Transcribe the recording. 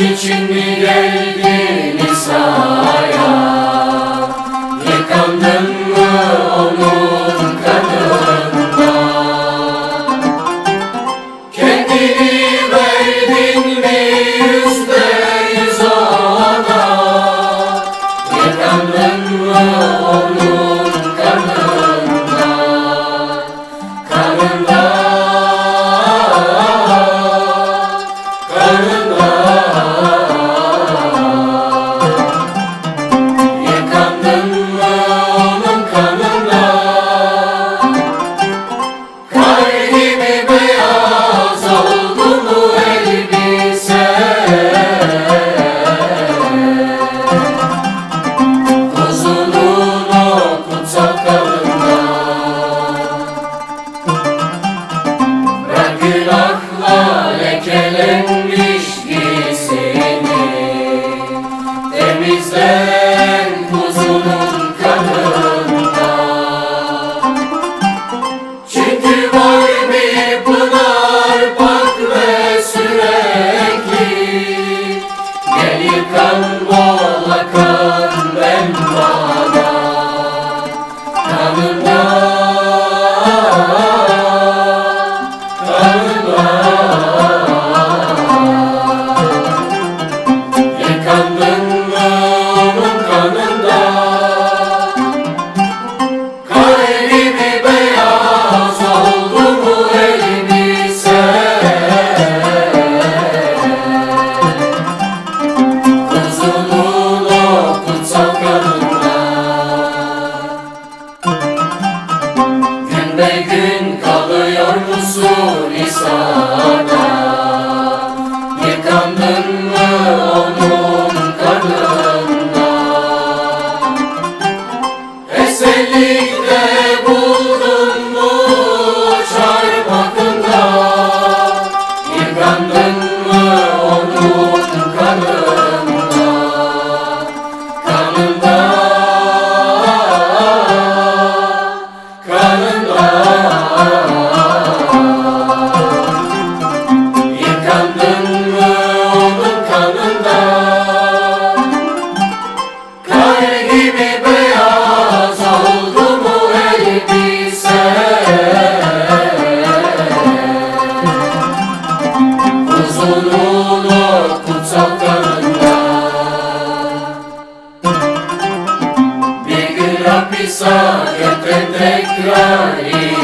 için mi geldin İsa'ya? Yıkandın mı onun kanında? Kendini verdin mi yüzde yüz ona? Yıkandın mı onun kanında? Kanında Pembe gün kalıyor musun İsa'da Написав я те край.